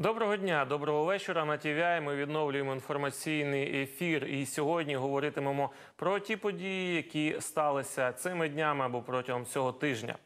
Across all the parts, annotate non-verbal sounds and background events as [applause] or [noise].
Доброго дня, доброго вечора. На ТВІ ми відновлюємо інформаційний ефір. І сьогодні говоритимемо про ті події, які сталися цими днями або протягом цього тижня.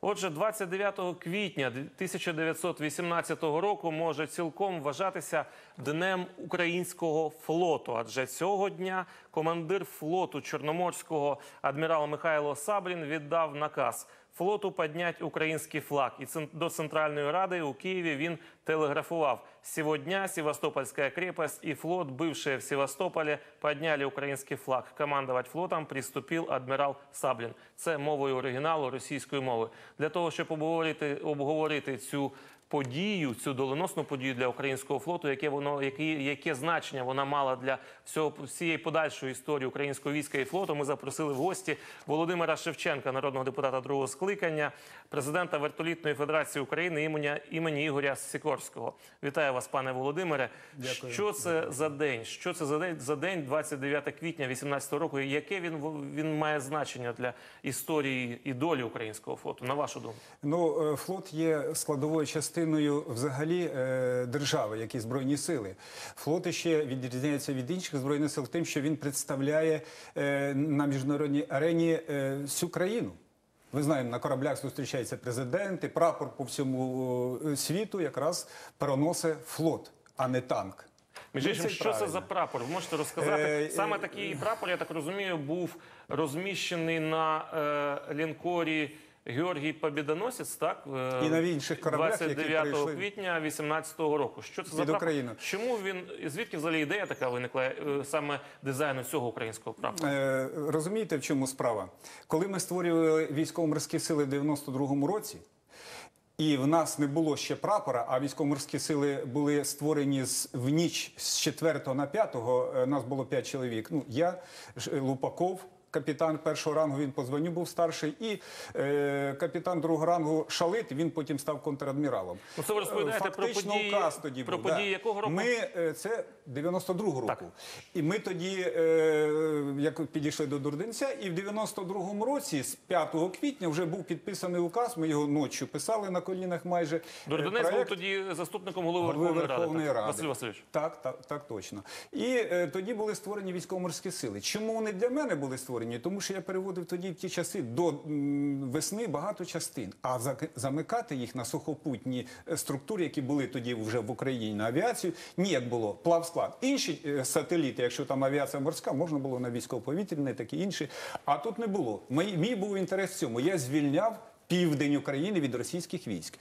Отже, 29 квітня 1918 року може цілком вважатися днем українського флоту. Адже цього дня командир флоту Чорноморського адмірал Михайло Саблін віддав наказ флоту поднять український флаг. І до Центральної Ради у Києві він телеграфував. Сегодня Севастопольская крепость и флот, бывшие в Севастополе, подняли український флаг. Командувати флотом приступив адмірал Саблін. Це мовою оригіналу російської мови. Для того, щоб обговорити, обговорити цю подію, цю доленосну подію для українського флоту, яке воно яке, яке значення вона мала для всього всієї подальшої історії українського війська і флоту. Ми запросили в гості Володимира Шевченка, народного депутата другого скликання, президента вертолітної федерації України імені, імені Ігоря Сікорського. Вітаю вас, пане Володимире. Дякую. Що це за день? Що це за день за день, 29 квітня 2018 року? Яке він він має значення для історії і долі українського флоту? На вашу думку? Ну, е, флот є складовою частиною взагалі е, держави, як і збройні сили. Флот ще відрізняється від інших збройних сил тим, що він представляє е, на міжнародній арені е, всю країну. Ви знаєте, на кораблях зустрічаються президенти, прапор по всьому світу якраз проносить флот, а не танк. Між іншим, що це за прапор? Ви можете розказати? Саме такий прапор, я так розумію, був розміщений на е, лінкорі Георгій Побідоносець, так? Е, І на інших кораблях, які 29 перейшли. квітня 18-го року. Що це за? України. Чому він, звідки взагалі ідея така виникла е, саме дизайну цього українського прапора? Е, розумієте, в чому справа? Коли ми створювали військово-морські сили в 92-му році, і в нас не було ще прапора, а військово-морські сили були створені в ніч з 4 на 5, е, нас було 5 чоловік. Ну, я, Лупаков, капітан першого рангу, він по званню був старший, і е, капітан другого рангу Шалит, він потім став контрадміралом. Ну, це ви розповідаєте Е, про події- указ тоді про був, події да. якого року? Ми Е, Це 92-го року. Так. І ми тоді, е, як підійшли до Дурдинця, і в 92-му році, з 5 квітня, вже був підписаний указ. Ми його ночі писали на колінах майже. е, Дурденець був тоді заступником голови Верховної Ради. Верховної так? Ради. Василь Васильович. Так, так, так точно. І е, тоді були створені військово-морські сили. Чому вони для мене були створені? Тому що я переводив тоді в ті часи до весни багато частин. А замикати їх на сухопутні е, структури, які були тоді вже в Україні на авіацію, ніяк було плавсклад. Інші е, сателіти, якщо там авіація морська, можна було на військово-повітряне, такі інші. А тут не було. Мій був інтерес в цьому. Я звільняв. Південь України від російських військ.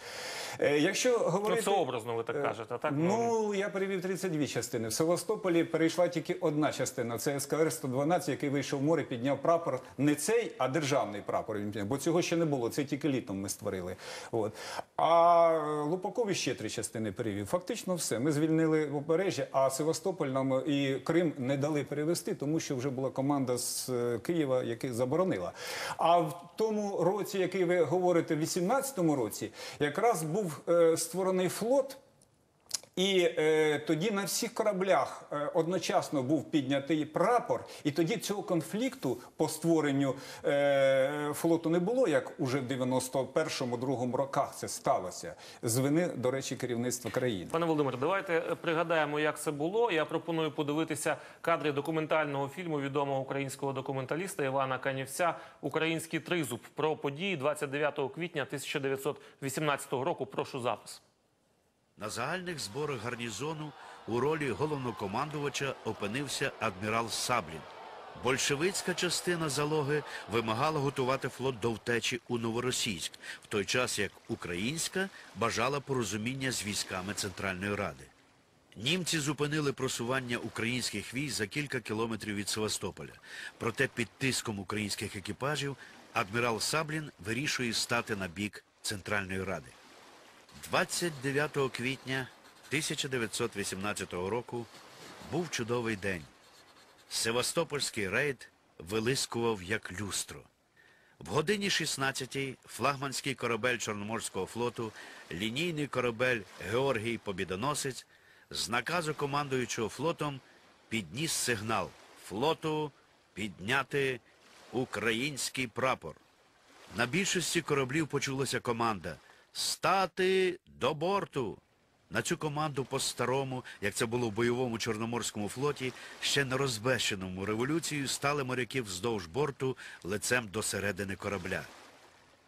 Е, якщо Ну, говорити це образно, ви так кажете, так? Ну, я перевів 32 частини. В Севастополі перейшла тільки одна частина. Це СКР 112, який вийшов в море, підняв прапор. Не цей, а державний прапор. Бо цього ще не було. Це тільки літом ми створили. От. А Лупакові ще три частини перевів. Фактично все. Ми звільнили побережжя, а Севастополь нам і Крим не дали перевести, тому що вже була команда з е, Києва, яка заборонила. А в тому році, який ви говорите, в 18-му році, якраз був е, створений флот. І е, тоді на всіх кораблях е, одночасно був піднятий прапор, і тоді цього конфлікту по створенню е, флоту не було, як уже в 91-му, другому роках це сталося. З вини, до речі, керівництва країни. Пане Володимире, давайте е, пригадаємо, як це було. Я пропоную подивитися кадри документального фільму відомого українського документаліста Івана Канівця Український тризуб про події 29 квітня 1918 року. Прошу запис. На загальних зборах гарнізону у ролі головнокомандувача опинився адмірал Саблін. Большевицька частина залоги вимагала готувати флот до втечі у Новоросійськ, в той час як українська бажала порозуміння з військами Центральної Ради. Німці зупинили просування українських військ за кілька кілометрів від Севастополя. Проте під тиском українських екіпажів адмірал Саблін вирішує стати на бік Центральної Ради. 29 квітня 1918 року був чудовий день. Севастопольський рейд вилискував як люстро. В годині 16-й флагманський корабель Чорноморського флоту, лінійний корабель Георгій Побідоносець з наказу командуючого флотом підніс сигнал флоту підняти український прапор. На більшості кораблів почулася команда «Стати до борту!». На цю команду по-старому, як це було в бойовому Чорноморському флоті, ще не розбещеному революцією стали моряки вздовж борту лицем до середини корабля.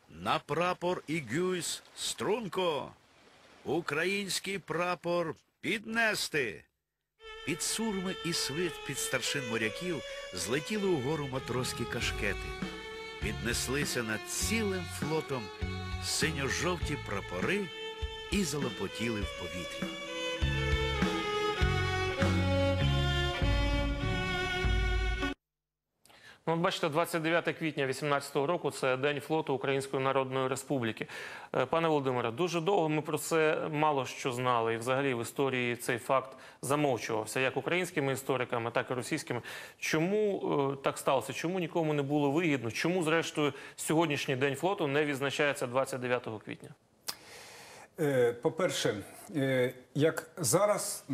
На прапор і гюйс струнко! Український прапор піднести! Під сурми і свит під старшин моряків злетіли угору матроські кашкети. Піднеслися над цілим флотом синьо-жовті прапори і залопотіли в повітрі. Ну, бачите, 29 квітня 2018 року це День флоту Української Народної Республіки. Е, Пане Володимире, дуже довго ми про це мало що знали. І взагалі в історії цей факт замовчувався як українськими істориками, так і російськими. Чому е, так сталося? Чому нікому не було вигідно? Чому, зрештою, сьогоднішній день флоту не відзначається 29 квітня? Е, По-перше, е, як зараз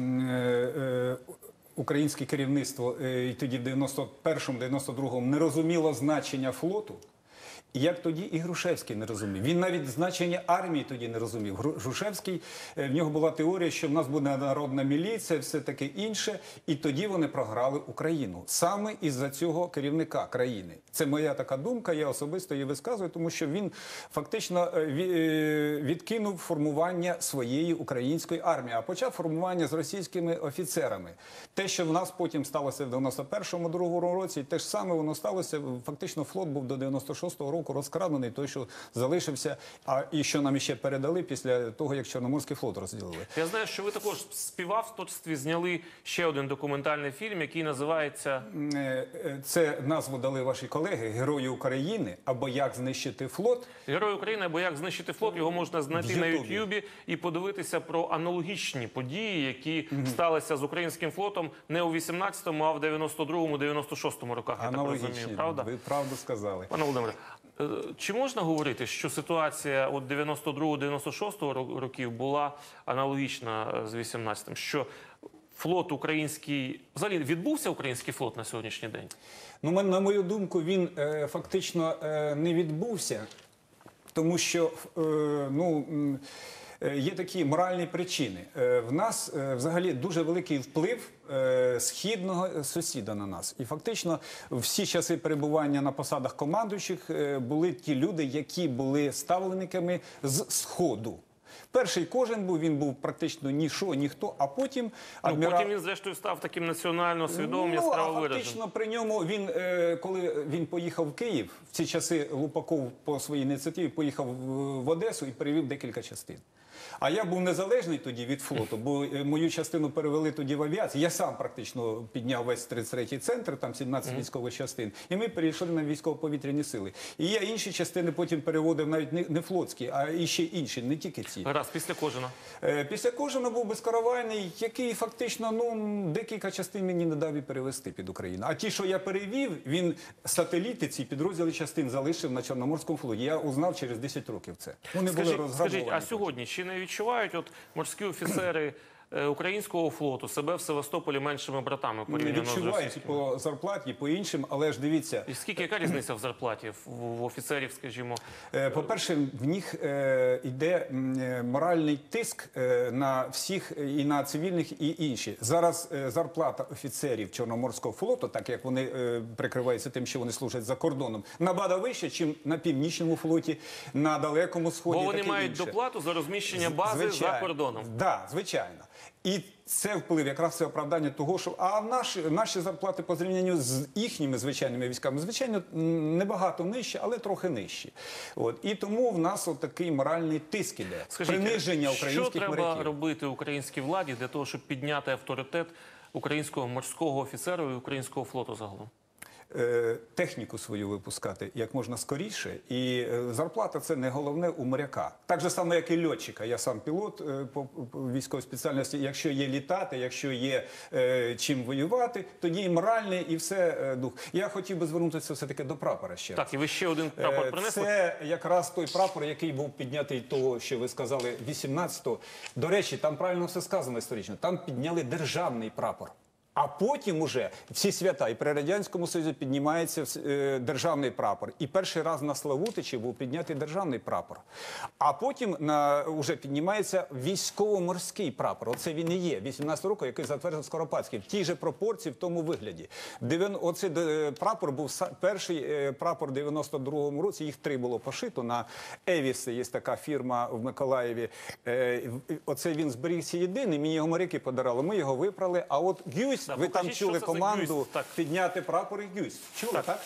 українське керівництво е, і тоді в 91-му, 92-му не розуміло значення флоту, як тоді і Грушевський не розумів. Він навіть значення армії тоді не розумів. Грушевський, е, в нього була теорія, що в нас буде народна міліція, все таке інше, і тоді вони програли Україну саме із-за цього керівника країни. Це моя така думка. Я особисто її висказую, тому що він фактично е, е, відкинув формування своєї української армії, а почав формування з російськими офіцерами. Те, що в нас потім сталося в 91-му, другому році, те ж саме воно сталося. Фактично, флот був до 96-го року розкрадений, той, що залишився, а і що нам ще передали після того, як Чорноморський флот розділили. Я знаю, що ви також в співавторстві зняли ще один документальний фільм, який називається Е, е, Це назву дали ваші колеги Герої України або Як знищити флот. Герой України або як знищити флот. Його можна знайти на Ютубі. І подивитися про аналогічні події, які сталися з українським флотом не у 18-му, а в 92-му, 96-му роках. Я так розумію, правда? ви правду сказали. Пане Володимире, чи можна говорити, що ситуація от 92-96 ро- років була аналогічна е, з 18-м? Що флот український взагалі відбувся український флот на сьогоднішній день? Ну, на мою думку, він е, фактично е, не відбувся, тому що е, ну. Е, Є такі моральні причини. Е, В нас е, взагалі дуже великий вплив східного сусіда на нас. І фактично всі часи перебування на посадах командуючих були ті люди, які були ставленниками з сходу. Перший кожен був, він був практично ніщо, ніхто, а потім Ну, потім він зрештою став таким національно свідомим, Ну, яскраво а фактично при ньому він, е, коли він поїхав в Київ, в ці часи Лупаков по своїй ініціативі поїхав в, Одесу і перевів декілька частин. А я був незалежний тоді від флоту, бо е, мою частину перевели тоді в авіацію. Я сам практично підняв весь 33-й центр, там 17 військових частин, і ми перейшли на військово-повітряні сили. І я інші частини потім переводив навіть не, не флотські, а і ще інші, не тільки ці. Гаразд, після кожного. Е, Після кожного був безкоровайний, який фактично ну декілька частин мені не дав і перевести під Україну. А ті, що я перевів, він сателіти, ці підрозділи частин залишив на Чорноморському флоті. Я узнав через 10 років це. Вони були Скажіть, розграбовані. скажіть, а сьогодні чи не відчувають от морські офіцери українського флоту себе в Севастополі меншими братами порівняно з відчувають російськими? по зарплаті, по іншим, але ж дивіться. І скільки яка різниця в зарплаті в, в офіцерів, скажімо? Е, По-перше, в них е, йде м, е, моральний тиск е, на всіх е, і на цивільних, і інші. Зараз е, зарплата офіцерів Чорноморського флоту, так як вони е, прикриваються тим, що вони служать за кордоном, набагато вище, ніж на північному флоті, на далекому сході. Бо вони таке мають інше. доплату за розміщення бази за кордоном. Да, звичайно. І це вплив якраз це оправдання того, що а наші, наші зарплати по зрівнянню з їхніми звичайними військами, звичайно, небагато нижчі, але трохи нижчі. От і тому в нас отакий моральний тиск іде. приниження що українських треба моряків. робити українській владі для того, щоб підняти авторитет українського морського офіцера і українського флоту загалом? Е, техніку свою випускати як можна скоріше, і е, зарплата це не головне у моряка. Так же само, як і льотчика. Я сам пілот е, по, військовій спеціальності. Якщо є літати, якщо є чим воювати, тоді і моральний, і все дух. Я хотів би звернутися все таки до прапора ще. Так, і ви ще один прапор принесли? Це якраз той прапор, який був піднятий того, що ви сказали, 18-го. До речі, там правильно все сказано історично. Там підняли державний прапор. А потім уже всі свята і при радянському союзі піднімається е, державний прапор. І перший раз на Славутичі був піднятий державний прапор. А потім уже піднімається військово-морський прапор. Оце він і є 18 року, який затвердив Скоропадський в тій же пропорції, в тому вигляді. Дев'ян- Оцей прапор був перший е, прапор в 92-му році. Їх три було пошито на Евіс. Є така фірма в Миколаєві. Е, Оце він зберігся єдиний. Мені його моряки подарили. Ми його випрали. А от Гюйс, Да, ви там покажіть, що чули це за команду. Так. підняти прапор і Гюйс. Чули, так?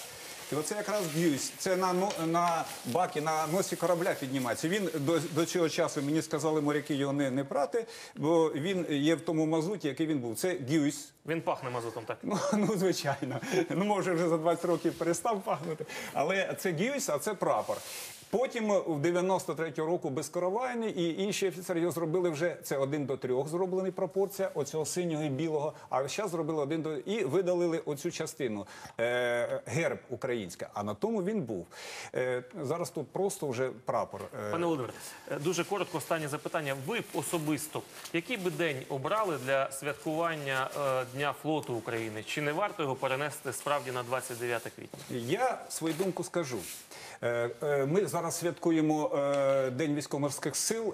І оце якраз Гюйс. Це на, но- на бакі, на носі корабля піднімається. Він до, до цього часу мені сказали моряки його не, не прати, бо він є в тому мазуті, який він був. Це Гюйс. Він пахне мазутом, так. Ну, ну, звичайно. Ну, може, вже за 20 років перестав пахнути. Але це гівіс, а це прапор. Потім е, в 93-го року безкоровайний і інші офіцери його зробили вже це один до трьох зроблений пропорція оцього синього і білого. А зараз зробили один до і видалили оцю частину е, герб українська. А на тому він був. Е, зараз тут просто вже прапор. Е, Пане Володимире, е, дуже коротко останнє запитання. Ви б особисто який би день обрали для святкування е, Дня флоту України? Чи не варто його перенести справді на 29 квітня? Я свою думку скажу. Е, е, Ми зараз святкуємо е, День військово-морських сил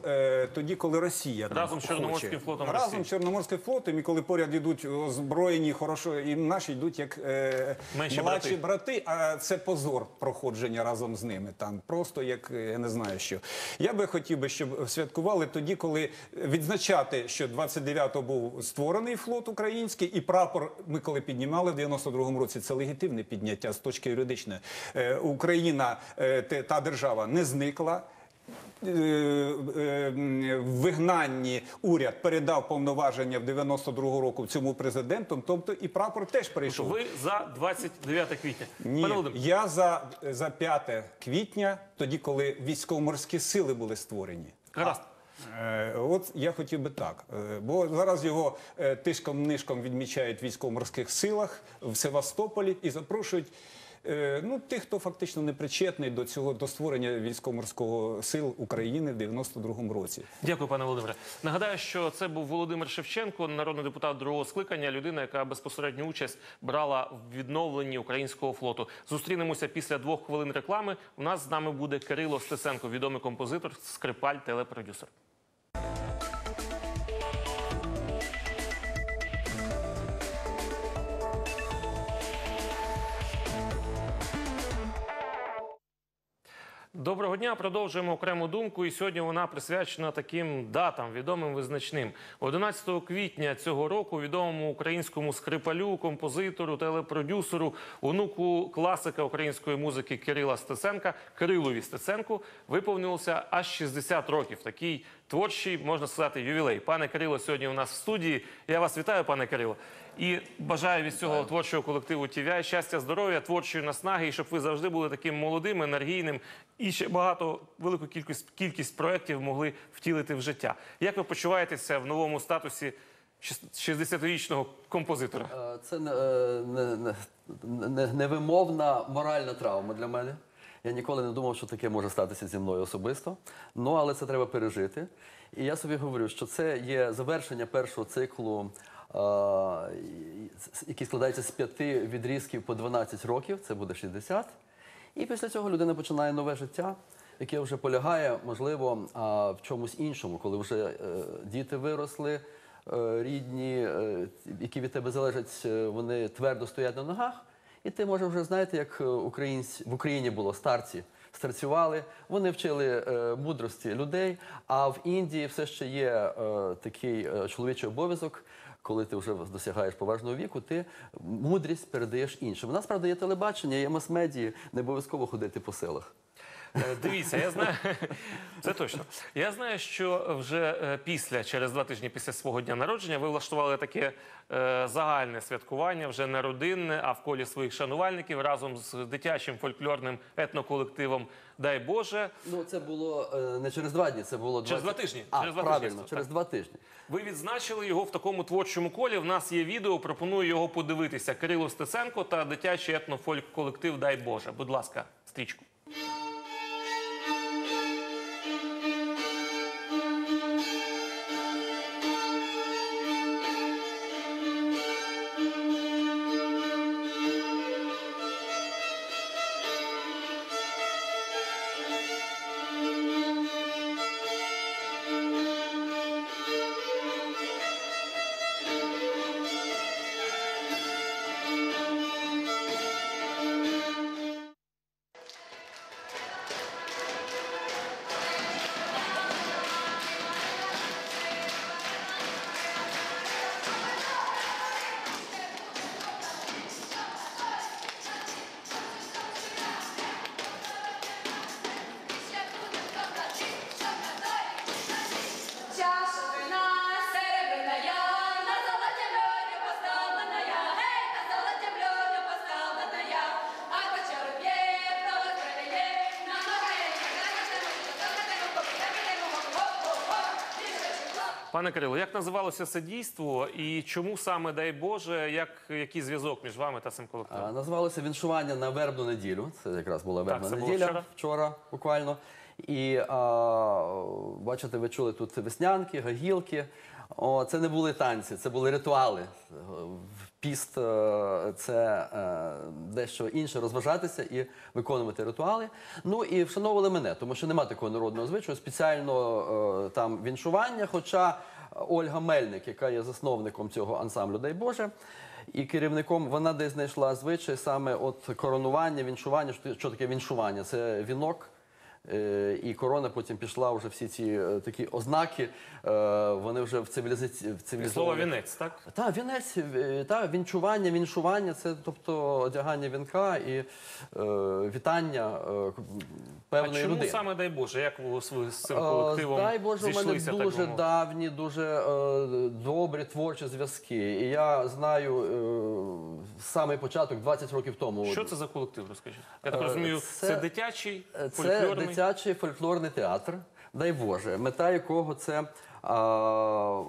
тоді, коли Росія Разом з. Чорноморським флотом разом Росії. з Чорноморським флотом, і коли поряд йдуть озброєні, хорошо, і наші йдуть як Менші младші брати. а це позор проходження разом з ними. Там просто як я не знаю що. Я би хотів би, щоб святкували тоді, коли відзначати, що 29-го був створений флот український, і прапор ми коли піднімали в 92-му році. Це легітимне підняття з точки юридичної. Україна, та держава, не зникла. Е, е, в вигнанні уряд передав повноваження в 92-го року цьому президенту, тобто і прапор теж перейшов. Ви за 29 квітня. Ні, я за, за 5 квітня, тоді, коли військово-морські сили були створені. гаразд. Е, От я хотів би так, Е, бо зараз його е, тишком-нишком відмічають в військово-морських силах в Севастополі і запрошують е, ну, тих, хто фактично не причетний до цього до створення військово-морського сил України в 92-му році. Дякую, пане Володимире. Нагадаю, що це був Володимир Шевченко, народний депутат другого скликання, людина, яка безпосередню участь брала в відновленні українського флоту. Зустрінемося після двох хвилин реклами. У нас з нами буде Кирило Стеценко, відомий композитор, скрипаль, телепродюсер. Доброго дня. Продовжуємо окрему думку. І сьогодні вона присвячена таким датам, відомим визначним. 11 квітня цього року відомому українському скрипалю, композитору, телепродюсеру, онуку класика української музики Кирила Стеценка, Кирилові Стеценку, виповнилося аж 60 років. Такий творчий, можна сказати, ювілей. Пане Кирило, сьогодні у нас в студії. Я вас вітаю, пане Кирило. І бажаю від цього творчого колективу TVI щастя, здоров'я, творчої наснаги, і щоб ви завжди були таким молодим, енергійним і ще багато велику кількість кількість проєктів могли втілити в життя. Як ви почуваєтеся в новому статусі 60-річного композитора? Е, Це е, не- не- не- невимовна моральна травма для мене. Я ніколи не думав, що таке може статися зі мною особисто. Ну, але це треба пережити. І я собі говорю, що це є завершення першого циклу, який складається з п'яти відрізків по 12 років, це буде 60. І після цього людина починає нове життя, яке вже полягає, можливо, в чомусь іншому, коли вже е, діти виросли, е, рідні, е, які від тебе залежать, вони твердо стоять на ногах. І ти може вже знаєте, як українсь, в Україні було старці. Старцювали, вони вчили е, мудрості людей. А в Індії все ще є е, такий е, чоловічий обов'язок, коли ти вже досягаєш поважного віку, ти мудрість передаєш іншим. У нас правда є телебачення, є мас-медії, не обов'язково ходити по селах. Е, Дивіться, я знаю, [laughs] це точно. Я знаю, що вже е, після, через два тижні після свого дня народження, ви влаштували таке е, загальне святкування, вже не родинне, а в колі своїх шанувальників разом з дитячим фольклорним етноколективом Дай Боже. Ну це було не через два дні, це було Через два тижні, А, через два правильно, тижні, через так. два тижні. Ви відзначили його в такому творчому колі. В нас є відео. Пропоную його подивитися. Кирило Стеценко та дитячий етнофольк колектив Дай Боже. Будь ласка, стрічку. Пане Кирило, як називалося це дійство і чому саме дай Боже, як який зв'язок між вами та цим колективом? А, Називалося віншування на вербну неділю. Це якраз була вербна це було неділя вчора. вчора буквально. І а, бачите, ви чули тут веснянки, гагілки. О, це не були танці, це були ритуали. Піст е, це е, дещо інше розважатися і виконувати ритуали. Ну і вшановували мене, тому що нема такого народного звичаю. Спеціально е, там віншування. Хоча Ольга Мельник, яка є засновником цього ансамблю, дай Боже, і керівником вона десь знайшла звичай саме от коронування, віншування. Що таке віншування? Це вінок. Е, І корона потім пішла вже всі ці е, такі ознаки. е, Вони вже в цивілізації в Від слова вінець, так? та, вінець, та, вінчування, віншування це тобто одягання вінка і е, вітання е, к- А певної чому людини. саме дай Боже? Як ви з цим колективом Дай Боже, мене зійшлися, так би дуже давні, дуже творчі зв'язки. І я знаю е, самий початок 20 років тому. Що це за колектив? Розкажіть. Я так Е, розумію, це- це, дитячий, Це дитячий фольклорний театр, дай Боже, мета якого це а,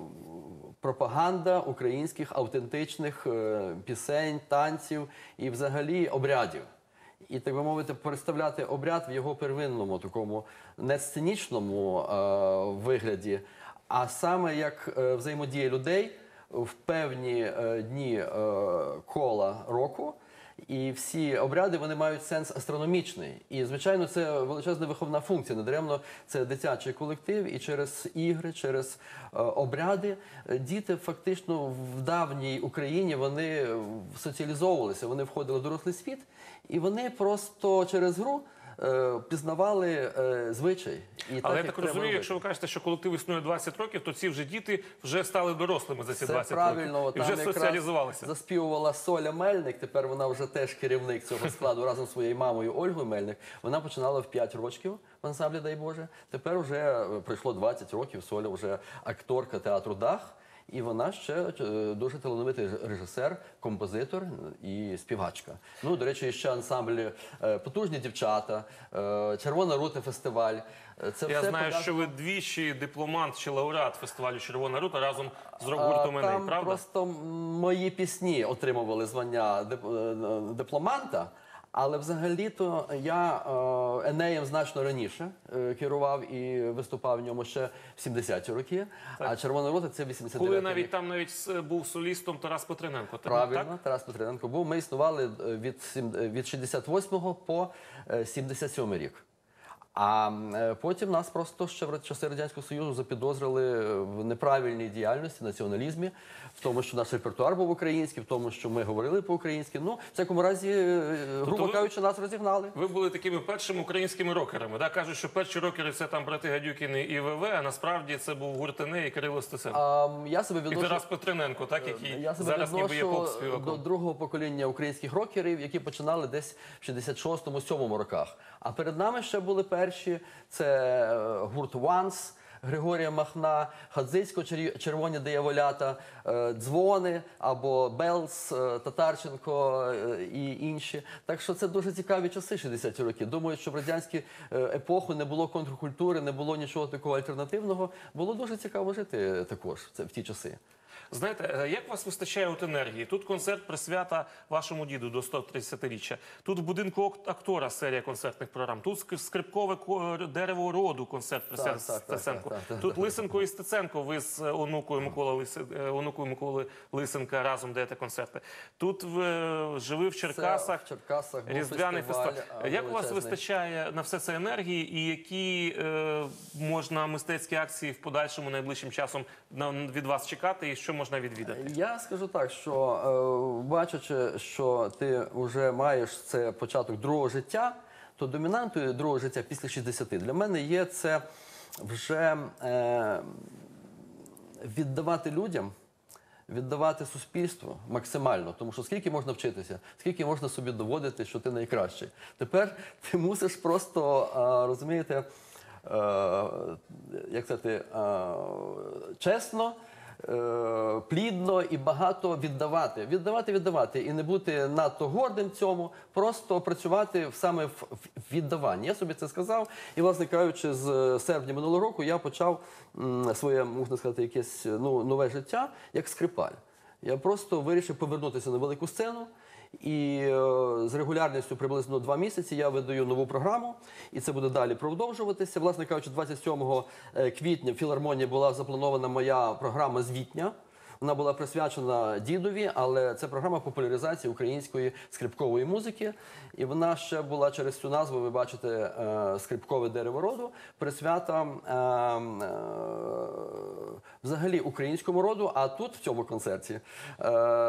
пропаганда українських автентичних е, пісень, танців і взагалі обрядів. І так би мовити, представляти обряд в його первинному такому не сценічному е, вигляді, а саме як е, взаємодія людей в певні е, дні е, кола року. І всі обряди вони мають сенс астрономічний. І звичайно, це величезна виховна функція. Недаремно це дитячий колектив, і через ігри, через е, обряди діти фактично в давній Україні вони соціалізовувалися, вони входили в дорослий світ, і вони просто через гру. Е, Пізнавали е, звичай, і Але я так розумію, якщо ви кажете, що колектив існує 20 років, то ці вже діти вже стали дорослими за ці Це 20 правильно, років і вже соціалізувалися. Заспівувала Соля Мельник. Тепер вона вже теж керівник цього складу разом з своєю мамою Ольгою Мельник. Вона починала в 5 років в ансамблі, дай Боже. Тепер вже е, пройшло 20 років. Соля вже акторка театру Дах. І вона ще е, дуже талановитий режисер, композитор і співачка. Ну, до речі, ще ансамбль е, потужні дівчата, е, Червона рута фестиваль. Це Я все знаю, пов'язано- що ви двічі дипломант чи лауреат фестивалю Червона рута разом з рок-гуртом А, «Еней», Там правда? просто мої пісні отримували звання дип- дипломанта. Але взагалі-то я е, Енеєм значно раніше е, керував і виступав в ньому ще в 70-ті роки, а Червона рота це 89 Коли навіть там навіть с- був солістом Тарас Петрененко. так? Правильно, Так? Тарас Петренко був. Ми існували е, від, сім- від 68 по е, 77 рік. А е, потім нас просто ще в часи Радянського Союзу запідозрили в неправильній діяльності, націоналізмі, в тому, що наш репертуар був український, в тому, що ми говорили по-українськи. Ну, в всякому разі, е, грубо ви- кажучи, нас розігнали. Ви були такими першими українськими рокерами. Да? Кажуть, що перші рокери це там брати Гадюкіни і ВВ, а насправді це був гурт «Еней» і Кирило Стеценко. А, я себе І. Тарас Петрененко, так, який Я себе зараз ніби є відношу поп-співаком. до другого покоління українських рокерів, які починали десь в 66-7 роках. А перед нами ще були перші: це е, гурт Once, Григорія Махна, Хадзицько, «Чер- Червоні дияволята, е, Дзвони або Белс, е, Татарченко і інші. Так що це дуже цікаві часи 60-ті роки. Думаю, що в радянську е, епоху не було контркультури, не було нічого такого альтернативного. Було дуже цікаво жити також в ті часи. Знаєте, е, як вас вистачає от енергії? Тут концерт присвята вашому діду до 130-річчя. Тут в будинку актора серія концертних програм. Тут скрипкове дерево роду концерт Стеценку. так, так, Тут. Лисенко і Стеценко. Ви з е, онукою Микола е, онукою Миколи Лисенка разом даєте концерти. Тут в Черкасах. В Черкасах Різдвяний фестиваль. фестиваль, Як у вас вистачає на все це енергії, і які е, можна мистецькі акції в подальшому найближчим часом від вас чекати, і що можна відвідати? Я скажу так, що е, бачачи, що ти вже маєш це початок другого життя, то домінантою другого життя після 60 для мене є це вже е, віддавати людям. Віддавати суспільству максимально, тому що скільки можна вчитися, скільки можна собі доводити, що ти найкращий. Тепер ти мусиш просто а, розумієте, е, як сказати, е, чесно е, плідно і багато віддавати. Віддавати, віддавати і не бути надто гордим цьому, просто працювати саме в віддаванні. Я собі це сказав. І, власне кажучи, з е, серпня минулого року я почав своє, можна сказати, якесь ну, нове життя як скрипаль. Я просто вирішив повернутися на велику сцену. І е, з регулярністю приблизно два місяці я видаю нову програму, і це буде далі продовжуватися. Власне кажучи, 27 квітня в філармонії була запланована моя програма звітня. Вона була присвячена дідові, але це програма популяризації української скрипкової музики. І вона ще була через цю назву, ви бачите, е, скрипкове дерево роду, присвята е, е, взагалі українському роду. А тут в цьому концерті е,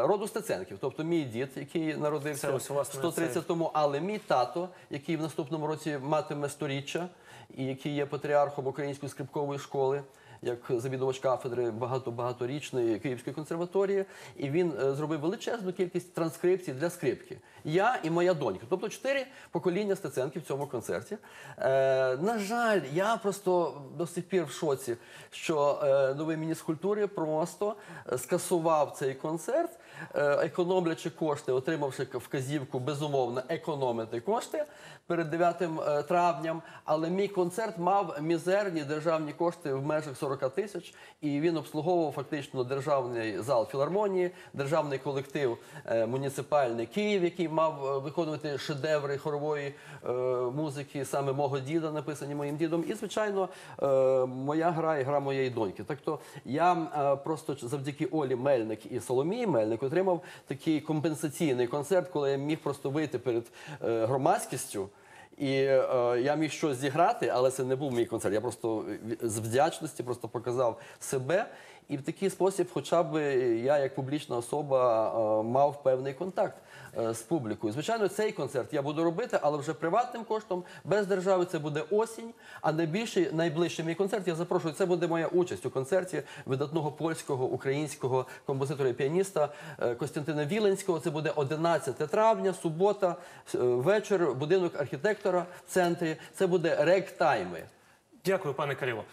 роду Стеценків, тобто мій дід, який народився в 130-му, але мій тато, який в наступному році матиме сторіччя, і який є патріархом української скрипкової школи. Як завідувач кафедри багато-багаторічної Київської консерваторії, і він е, зробив величезну кількість транскрипцій для скрипки. Я і моя донька, тобто чотири покоління Стеценки в цьому концерті. Е, на жаль, я просто до сих пір в шоці, що е, новий міністр культури просто скасував цей концерт, економлячи кошти, отримавши вказівку безумовно економити кошти перед 9 е, травням. Але мій концерт мав мізерні державні кошти в межах 40 тисяч, і він обслуговував фактично державний зал філармонії, державний колектив е, муніципальний Київ, який мав е, виконувати шедеври хорової е, музики, саме мого діда, написані моїм дідом. І звичайно, е, моя гра і гра моєї доньки. Тобто я е, просто завдяки Олі Мельник і Соломії Мельник отримав такий компенсаційний концерт, коли я міг просто вийти перед е, громадськістю. І е, я міг щось зіграти, але це не був мій концерт. Я просто з вдячності просто показав себе. І в такий спосіб, хоча б я, як публічна особа, е, мав певний контакт е, з публікою. Звичайно, цей концерт я буду робити, але вже приватним коштом, без держави. Це буде осінь. А найбільший, найближчий мій концерт я запрошую. Це буде моя участь у концерті видатного польського українського композитора і піаніста е, Костянтина Віленського. Це буде 11 травня, субота, е, вечір, будинок архітектора в центрі. Це буде рек-тайми. Дякую, пане Кирило.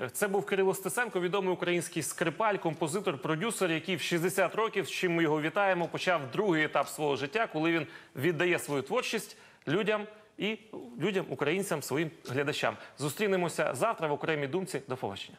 Е, Це був Кирило Стеценко, відомий український скрипаль, композитор, продюсер, який в 60 років, з чим ми його вітаємо, почав другий етап свого життя, коли він віддає свою творчість людям і людям, українцям, своїм глядачам. Зустрінемося завтра в окремій думці. До побачення.